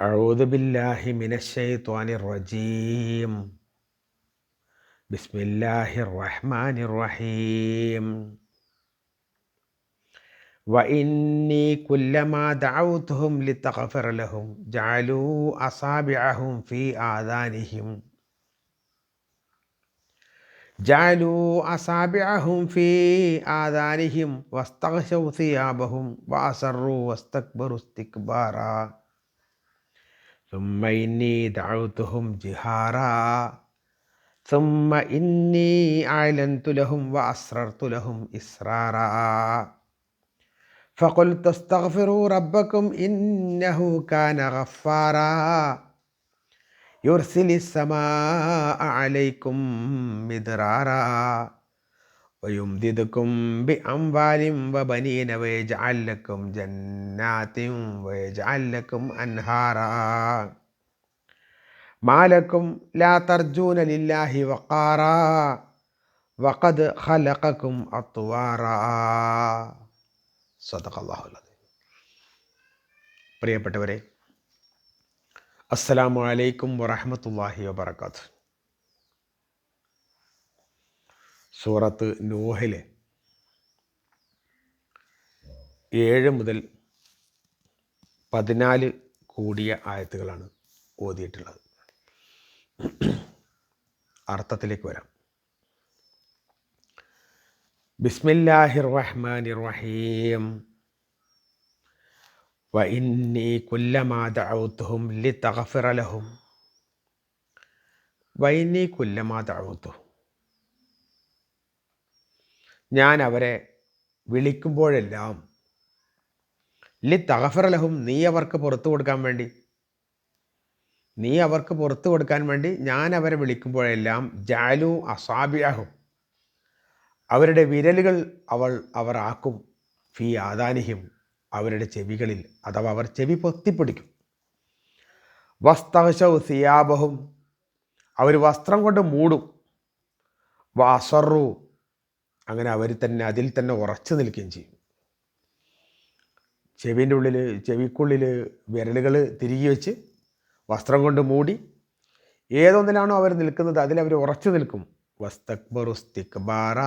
أعوذ بالله من الشيطان الرجيم. بسم الله الرحمن الرحيم. وإني كلما دعوتهم لتغفر لهم جعلوا أصابعهم في آذانهم. جعلوا أصابعهم في آذانهم واستغشوا ثيابهم وأسروا واستكبروا استكبارا. ثم إني دعوتهم جهارا. ثم إني أعلنت لهم وأسررت لهم إسرارا. فقلت استغفروا ربكم إنه كان غفارا. يرسل السماء عليكم مدرارا. വയുംദിദുക്കും B അംവാലിം വ ബനീന wage അല്ലക്കും ജന്നാത്തിം wage അല്ലക്കും അൻഹാറ. മാലക്കും ലാ തർജൂന ലില്ലാഹി വക്കാറ വഖദ് ഖലഖക്കും അത്വാറ. സദഖല്ലാഹുലത് പ്രിയപ്പെട്ടവരെ അസ്സലാമു അലൈക്കും വറഹമത്തല്ലാഹി വബറകാതുഹു. സൂറത്ത് നൂഹിലെ ഏഴ് മുതൽ പതിനാല് കൂടിയ ആയത്തുകളാണ് ഓതിയിട്ടുള്ളത് അർത്ഥത്തിലേക്ക് വരാം ബിസ്മില്ലാഹിർ റഹ്മാനിർ റഹീം وإني كلما دعوتهم لتغفر لهم വൈനി കുല്ലമാ തഴുത്തു ഞാൻ അവരെ വിളിക്കുമ്പോഴെല്ലാം ലി തഹഫറലഹും നീ അവർക്ക് പുറത്തു കൊടുക്കാൻ വേണ്ടി. നീ അവർക്ക് പുറത്തു കൊടുക്കാൻ വേണ്ടി ഞാൻ അവരെ വിളിക്കുമ്പോഴെല്ലാം ജാലു അസാബിയാഹും അവരുടെ വിരലുകൾ അവൾ അവർ ആക്കും. ഫി ആദാനിഹിം അവരുടെ ചെവികളിൽ അഥവാ അവർ ചെവി പൊത്തിപ്പിടിക്കും. വസ്തവശ സിയാബഹും അവർ വസ്ത്രം കൊണ്ട് മൂടും. വാസറു അങ്ങനെ അവർ തന്നെ അതിൽ തന്നെ ഉറച്ചു നിൽക്കുകയും ചെയ്യും. ചെവിന്റെ ഉള്ളിൽ ചെവിക്കുള്ളിൽ വിരലുകൾ തിരികെ വെച്ച് വസ്ത്രം കൊണ്ട് മൂടി ഏതൊന്നിലാണോ അവർ നിൽക്കുന്നത് അതിലവർ ഉറച്ചു നിൽക്കും. വസ്തക്ബറുസ്തിക്ബാറ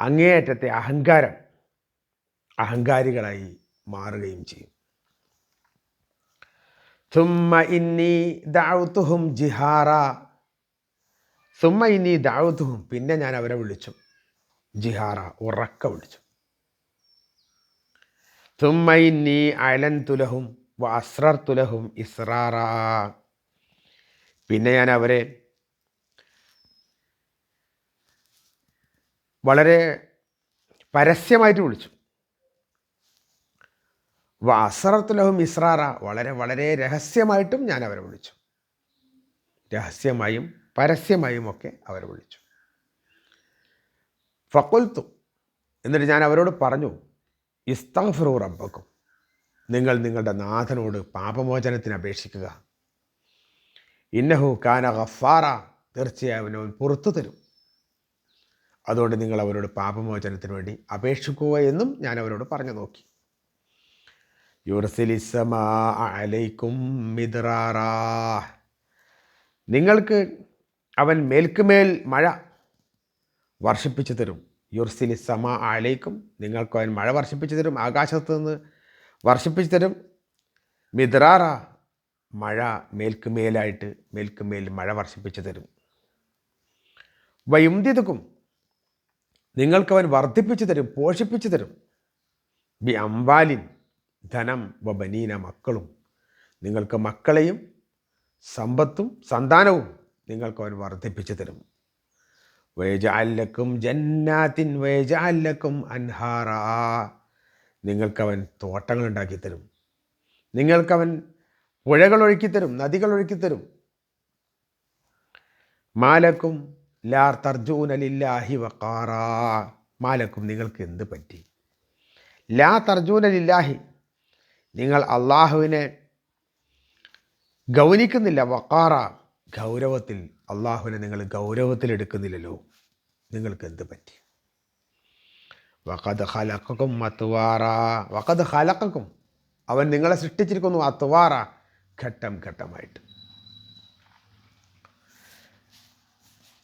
അങ്ങേയറ്റത്തെ അഹങ്കാരം അഹങ്കാരികളായി മാറുകയും ചെയ്യും. ചുമ്മ ഇന്നി ദാവുത്തുഹും ജിഹാറ. സുമ്മ ഇനി ദാവത്തും പിന്നെ ഞാൻ അവരെ വിളിച്ചു. ജിഹാറ ഉറക്ക വിളിച്ചു. സുമ്മ ഇനി അയലൻ തുലഹും വസ്രർ തുലഹും ഇസ്രാറ. പിന്നെ ഞാൻ അവരെ വളരെ പരസ്യമായിട്ട് വിളിച്ചു. വാസറത്തുലഹും ഇസ്രാറ. വളരെ വളരെ രഹസ്യമായിട്ടും ഞാൻ അവരെ വിളിച്ചു. രഹസ്യമായും പരസ്യമായും അവർ അവരെ വിളിച്ചു. ഫക്കൊൽത്തു എന്നിട്ട് ഞാൻ അവരോട് പറഞ്ഞു ഇസ്തഫറു റബ്ബക്കും നിങ്ങൾ നിങ്ങളുടെ നാഥനോട് പാപമോചനത്തിന് അപേക്ഷിക്കുക. ഇന്നഹു കാന ഗഫാറ തീർച്ചയായും അവൻ പുറത്തു തരും. അതുകൊണ്ട് നിങ്ങൾ അവരോട് പാപമോചനത്തിന് വേണ്ടി അപേക്ഷിക്കുക എന്നും ഞാൻ അവരോട് പറഞ്ഞു നോക്കി. അലൈക്കും മിദ്റാറാ. നിങ്ങൾക്ക് അവൻ മേൽക്കുമേൽ മഴ വർഷിപ്പിച്ചു തരും. യുർസിലി സമ ആലേക്കും നിങ്ങൾക്ക് അവൻ മഴ വർഷിപ്പിച്ചു തരും. ആകാശത്ത് നിന്ന് വർഷിപ്പിച്ചു തരും. മിദ്രാറ മഴ മേൽക്കുമേലായിട്ട് മേൽക്കുമേൽ മഴ വർഷിപ്പിച്ചു തരും. വയുംതിതുക്കും. നിങ്ങൾക്കവൻ വർദ്ധിപ്പിച്ചു തരും പോഷിപ്പിച്ചു തരും. ബി അംബാലിൻ ധനം ബനീന മക്കളും. നിങ്ങൾക്ക് മക്കളെയും സമ്പത്തും സന്താനവും. നിങ്ങൾക്ക് അവൻ വർദ്ധിപ്പിച്ചു തരും. വേജാലക്കും ജന്നാത്തിൻ വേജാലക്കും അൻഹാറ. നിങ്ങൾക്കവൻ തോട്ടങ്ങൾ ഉണ്ടാക്കി തരും. നിങ്ങൾക്കവൻ പുഴകൾ ഒഴുക്കിത്തരും നദികൾ ഒഴുക്കിത്തരും മാലക്കും ലാർ തർജൂനലില്ലാഹി വക്കാറ മാലക്കും നിങ്ങൾക്ക് എന്ത് പറ്റി? ലാ തർജൂനലില്ലാഹി നിങ്ങൾ അള്ളാഹുവിനെ ഗൗനിക്കുന്നില്ല വക്കാറ ഗൗരവത്തിൽ അള്ളാഹുവിനെ നിങ്ങൾ ഗൗരവത്തിലെടുക്കുന്നില്ലല്ലോ നിങ്ങൾക്ക് എന്ത് പറ്റി? വക്കത് ഹലക്കും അത്വാറ. വക്കത് ഹലക്കും അവൻ നിങ്ങളെ സൃഷ്ടിച്ചിരിക്കുന്നു അത്വാറ. ഘട്ടം ഘട്ടമായിട്ട്.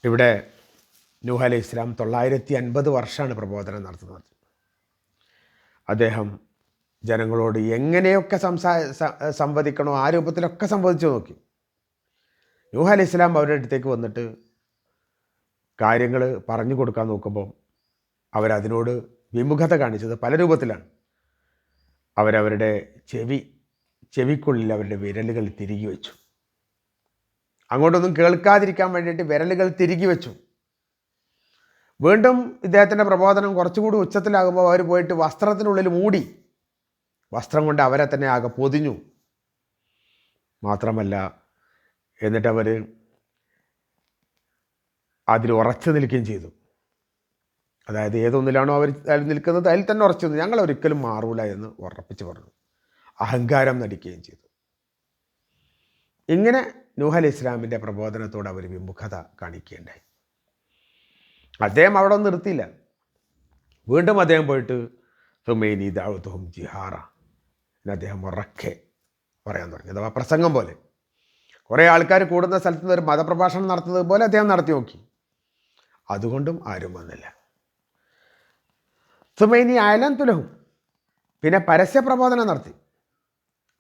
ഇവിടെ നൂഹ് അലൈഹി ഇസ്ലാം തൊള്ളായിരത്തി അൻപത് വർഷമാണ് പ്രബോധനം നടത്തുന്നത്. അദ്ദേഹം ജനങ്ങളോട് എങ്ങനെയൊക്കെ സംസാ സംവദിക്കണോ ആ രൂപത്തിലൊക്കെ സംവദിച്ചു നോക്കി. നൂഹ് അലൈഹി ഇസ്ലാം അവരുടെ അടുത്തേക്ക് വന്നിട്ട് കാര്യങ്ങൾ പറഞ്ഞു കൊടുക്കാൻ നോക്കുമ്പോൾ അവരതിനോട് വിമുഖത കാണിച്ചത് പല രൂപത്തിലാണ്. അവരവരുടെ ചെവി ചെവിക്കുള്ളിൽ അവരുടെ വിരലുകൾ തിരികെ വെച്ചു. അങ്ങോട്ടൊന്നും കേൾക്കാതിരിക്കാൻ വേണ്ടിയിട്ട് വിരലുകൾ തിരികെ വെച്ചു. വീണ്ടും ഇദ്ദേഹത്തിന്റെ പ്രബോധനം കുറച്ചുകൂടി ഉച്ചത്തിലാകുമ്പോൾ അവർ പോയിട്ട് വസ്ത്രത്തിനുള്ളിൽ മൂടി വസ്ത്രം കൊണ്ട് അവരെ തന്നെ ആകെ പൊതിഞ്ഞു. മാത്രമല്ല എന്നിട്ട് അതിൽ ഉറച്ചു നിൽക്കുകയും ചെയ്തു. അതായത് ഏതൊന്നിലാണോ അവർ നിൽക്കുന്നത് അതിൽ തന്നെ ഉറച്ചു നിന്നു. ഞങ്ങൾ ഒരിക്കലും മാറൂല എന്ന് ഉറപ്പിച്ച് പറഞ്ഞു. അഹങ്കാരം നടിക്കുകയും ചെയ്തു. ഇങ്ങനെ നൂഹൽ ഇസ്ലാമിന്റെ പ്രബോധനത്തോട് അവർ വിമുഖത കാണിക്കുകയുണ്ടായി. അദ്ദേഹം അവിടെ ഒന്നും നിർത്തിയില്ല. വീണ്ടും അദ്ദേഹം പോയിട്ട് തുമേനി ദാവത്തും ജിഹാറ എന്ന് അദ്ദേഹം ഉറക്കെ പറയാൻ തുടങ്ങി. അഥവാ പ്രസംഗം പോലെ. കുറേ ആൾക്കാർ കൂടുന്ന സ്ഥലത്ത് ഒരു മതപ്രഭാഷണം നടത്തുന്നത് പോലെ അദ്ദേഹം നടത്തി നോക്കി. അതുകൊണ്ടും ആരും വന്നില്ല. സുമൈനി അയലൻ തുലഹും. പിന്നെ പരസ്യ പ്രബോധനം നടത്തി.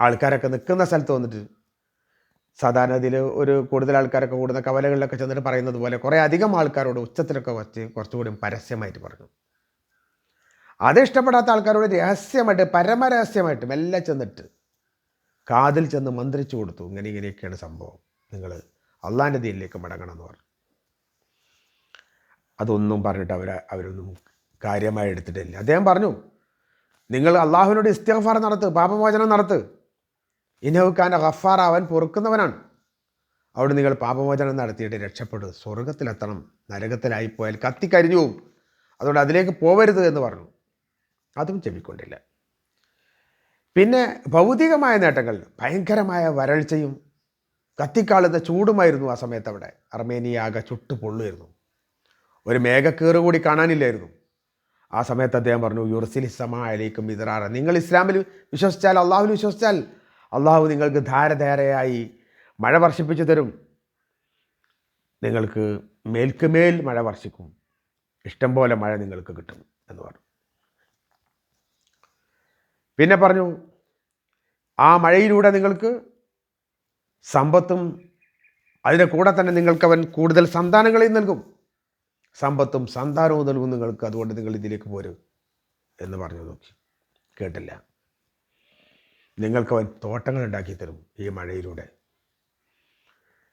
ആൾക്കാരൊക്കെ നിൽക്കുന്ന സ്ഥലത്ത് വന്നിട്ട് സാധാരണ ഇതിൽ ഒരു കൂടുതൽ ആൾക്കാരൊക്കെ കൂടുന്ന കവലകളിലൊക്കെ ചെന്നിട്ട് പറയുന്നത് പോലെ കുറേ അധികം ആൾക്കാരോട് ഉച്ചത്തിലൊക്കെ വച്ച് കുറച്ചുകൂടി പരസ്യമായിട്ട് പറഞ്ഞു. അത് ഇഷ്ടപ്പെടാത്ത ആൾക്കാരോട് രഹസ്യമായിട്ട് പരമരഹസ്യമായിട്ട് മെല്ലെ ചെന്നിട്ട് കാതിൽ ചെന്ന് മന്ത്രിച്ചു കൊടുത്തു. ഇങ്ങനെ ഇങ്ങനെയൊക്കെയാണ് സംഭവം. നിങ്ങൾ അള്ളാന്റെ ദീനിലേക്ക് മടങ്ങണം എന്ന് പറഞ്ഞു. അതൊന്നും പറഞ്ഞിട്ട് അവർ അവരൊന്നും കാര്യമായി എടുത്തിട്ടില്ല. അദ്ദേഹം പറഞ്ഞു നിങ്ങൾ അള്ളാഹുവിനോട് ഇസ്തിഗ്ഫാർ നടത്ത് പാപമോചനം നടത്ത്. ഇനഹുഖാന്റെ ഗഫാർ അവൻ പൊറുക്കുന്നവനാണ്. അവിടെ നിങ്ങൾ പാപമോചനം നടത്തിയിട്ട് രക്ഷപ്പെടും. സ്വർഗത്തിലെത്തണം നരകത്തിലായിപ്പോയാൽ കത്തിക്കരിഞ്ഞു പോവും. അതുകൊണ്ട് അതിലേക്ക് പോവരുത് എന്ന് പറഞ്ഞു. അതും ചെവിക്കൊണ്ടില്ല. പിന്നെ ഭൗതികമായ നേട്ടങ്ങൾ ഭയങ്കരമായ വരൾച്ചയും കത്തിക്കാളുന്ന ചൂടുമായിരുന്നു ആ സമയത്ത് അവിടെ. അർമേനിയ ആകെ ചുട്ടു പൊള്ളുമായിരുന്നു ഒരു മേഘക്കീറ് കൂടി കാണാനില്ലായിരുന്നു. ആ സമയത്ത് അദ്ദേഹം പറഞ്ഞു യുർസിലി സമാലേക്കും ഇതറാറ നിങ്ങൾ ഇസ്ലാമിൽ വിശ്വസിച്ചാൽ അള്ളാഹുവിൽ വിശ്വസിച്ചാൽ അള്ളാഹു നിങ്ങൾക്ക് ധാരധാരയായി മഴ വർഷിപ്പിച്ചു തരും. നിങ്ങൾക്ക് മേൽക്കുമേൽ മഴ വർഷിക്കും. ഇഷ്ടം പോലെ മഴ നിങ്ങൾക്ക് കിട്ടും എന്ന് പറഞ്ഞു. പിന്നെ പറഞ്ഞു ആ മഴയിലൂടെ നിങ്ങൾക്ക് സമ്പത്തും അതിന്റെ കൂടെ തന്നെ നിങ്ങൾക്ക് അവൻ കൂടുതൽ സന്താനങ്ങളെയും നൽകും. സമ്പത്തും സന്താനവും നൽകും നിങ്ങൾക്ക്. അതുകൊണ്ട് നിങ്ങൾ ഇതിലേക്ക് പോരും. എന്ന് പറഞ്ഞു നോക്കി. കേട്ടില്ല. നിങ്ങൾക്ക് അവൻ തോട്ടങ്ങൾ ഉണ്ടാക്കി തരും ഈ മഴയിലൂടെ.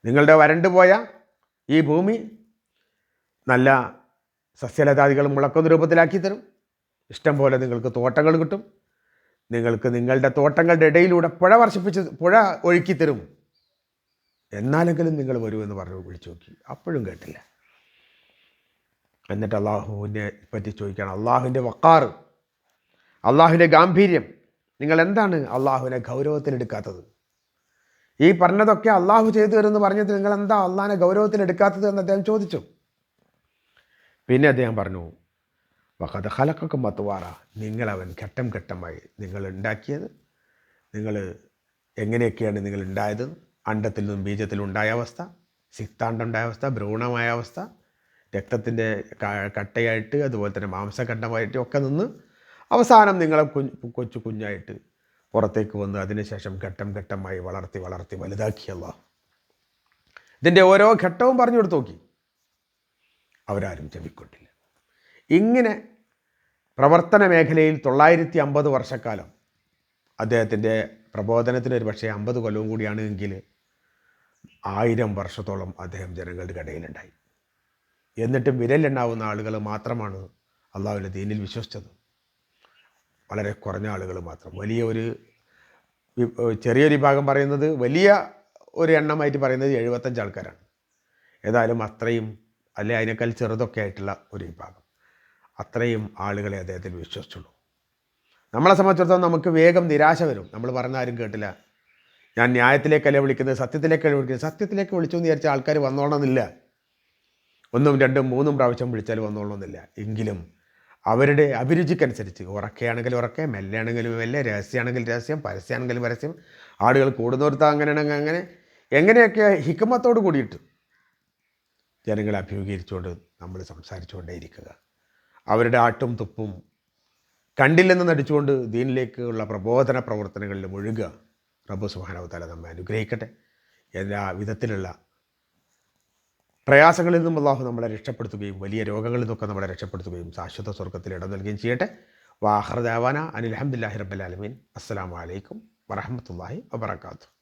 നിങ്ങളുടെ വരണ്ടു പോയ ഈ ഭൂമി നല്ല സസ്യലതാദികൾ മുളക്കുന്ന രൂപത്തിലാക്കി തരും. ഇഷ്ടം പോലെ നിങ്ങൾക്ക് തോട്ടങ്ങൾ കിട്ടും. നിങ്ങൾക്ക് നിങ്ങളുടെ തോട്ടങ്ങളുടെ ഇടയിലൂടെ പുഴ വർഷിപ്പിച്ച് പുഴ ഒഴുക്കി തരും എന്നാലെങ്കിലും നിങ്ങൾ വരുമെന്ന് പറഞ്ഞു വിളിച്ചു നോക്കി. അപ്പോഴും കേട്ടില്ല. എന്നിട്ട് അള്ളാഹുവിനെ പറ്റി ചോദിക്കുകയാണ് അള്ളാഹുവിന്റെ വക്കാറ് അള്ളാഹുവിന്റെ ഗാംഭീര്യം നിങ്ങൾ എന്താണ് അള്ളാഹുവിനെ ഗൗരവത്തിലെടുക്കാത്തത് ഈ പറഞ്ഞതൊക്കെ അള്ളാഹു ചെയ്തു തരുമെന്ന് പറഞ്ഞത് നിങ്ങൾ എന്താ അള്ളാഹിനെ ഗൗരവത്തിലെടുക്കാത്തത് എന്ന് അദ്ദേഹം ചോദിച്ചു. പിന്നെ അദ്ദേഹം പറഞ്ഞു വഖദ് ഹലക്കക്കും മത്തുവാറ നിങ്ങളവൻ ഘട്ടം ഘട്ടമായി നിങ്ങൾ ഉണ്ടാക്കിയത് നിങ്ങൾ എങ്ങനെയൊക്കെയാണ് നിങ്ങൾ ഉണ്ടായത് അണ്ടത്തിൽ നിന്നും ബീജത്തിൽ ഉണ്ടായ അവസ്ഥ സിക്താണ്ടുണ്ടായ അവസ്ഥ ഭ്രൂണമായ അവസ്ഥ രക്തത്തിന്റെ കട്ടയായിട്ട് അതുപോലെ തന്നെ മാംസഖണ്ഡമായിട്ട് ഒക്കെ നിന്ന് അവസാനം നിങ്ങളെ കുഞ്ഞ് കൊച്ചു കുഞ്ഞായിട്ട് പുറത്തേക്ക് വന്ന് അതിനുശേഷം ഘട്ടം ഘട്ടമായി വളർത്തി വളർത്തി വലുതാക്കിയല്ല ഇതിന്റെ ഓരോ ഘട്ടവും പറഞ്ഞു കൊടുത്തു നോക്കി. അവരാരും ചെവിക്കൊണ്ടില്ല ഇങ്ങനെ പ്രവർത്തന മേഖലയിൽ തൊള്ളായിരത്തി അമ്പത് വർഷക്കാലം അദ്ദേഹത്തിന്റെ പ്രബോധനത്തിന് ഒരു പക്ഷേ അമ്പത് കൊല്ലവും കൂടിയാണ് എങ്കിൽ ആയിരം വർഷത്തോളം അദ്ദേഹം ജനങ്ങളുടെ ഇടയിലുണ്ടായി എന്നിട്ടും വിരലുണ്ടാവുന്ന ആളുകൾ മാത്രമാണ് അള്ളാഹുവിന്റെ ദീനിൽ വിശ്വസിച്ചത്. വളരെ കുറഞ്ഞ ആളുകൾ മാത്രം. വലിയ ഒരു ചെറിയൊരു വിഭാഗം പറയുന്നത് വലിയ ഒരു എണ്ണമായിട്ട് പറയുന്നത് എഴുപത്തഞ്ച് ആൾക്കാരാണ്. ഏതായാലും അത്രയും അല്ലെ അതിനേക്കാൾ ചെറുതൊക്കെ ആയിട്ടുള്ള ഒരു വിഭാഗം. അത്രയും ആളുകളെ അദ്ദേഹത്തിൽ വിശ്വസിച്ചുള്ളൂ. നമ്മളെ സംബന്ധിച്ചിടത്തോളം നമുക്ക് വേഗം നിരാശ വരും. നമ്മൾ പറഞ്ഞ ആരും കേട്ടില്ല. ഞാൻ ന്യായത്തിലേക്കല്ല വിളിക്കുന്നത്? സത്യത്തിലേക്കല്ല വിളിക്കുന്നത്? സത്യത്തിലേക്ക് വിളിച്ചു എന്ന് വിചാരിച്ച ആൾക്കാർ വന്നോളണമെന്നില്ല. ഒന്നും രണ്ടും മൂന്നും പ്രാവശ്യം വിളിച്ചാൽ വന്നോളണമെന്നില്ല. എങ്കിലും അവരുടെ അഭിരുചിക്കനുസരിച്ച് ഉറക്കെയാണെങ്കിൽ ഉറക്കെ മെല്ലെയാണെങ്കിലും മെല്ലെ രഹസ്യമാണെങ്കിൽ രഹസ്യം പരസ്യമാണെങ്കിലും പരസ്യം ആളുകൾ കൂടുന്നോർത്ത് അങ്ങനെയാണെങ്കിൽ അങ്ങനെ എങ്ങനെയൊക്കെ ഹിക്കമത്തോട് കൂടിയിട്ട് ജനങ്ങളെ അഭിമുഖീകരിച്ചുകൊണ്ട് നമ്മൾ സംസാരിച്ചുകൊണ്ടേയിരിക്കുക. അവരുടെ ആട്ടും തുപ്പും കണ്ടില്ലെന്ന് നടിച്ചുകൊണ്ട് ദീനിലേക്കുള്ള പ്രബോധന പ്രവർത്തനങ്ങളിൽ മുഴുകുക. റബ്ബു സുഹാനവത്താല നമ്മെ അനുഗ്രഹിക്കട്ടെ. എല്ലാ വിധത്തിലുള്ള പ്രയാസങ്ങളിൽ നിന്നും അള്ളാഹു നമ്മളെ രക്ഷപ്പെടുത്തുകയും വലിയ രോഗങ്ങളിൽ നിന്നൊക്കെ നമ്മളെ രക്ഷപ്പെടുത്തുകയും ശാശ്വത സ്വർഗത്തിൽ ഇടം നൽകുകയും ചെയ്യട്ടെ. വാഹർദാവാന അനിൽ അഹമ്മദില്ലാഹി റബ്ബലാലമീൻ അസ്സാം വലൈക്കും വറഹമത്തല്ലാഹി വബർക്കാത്തു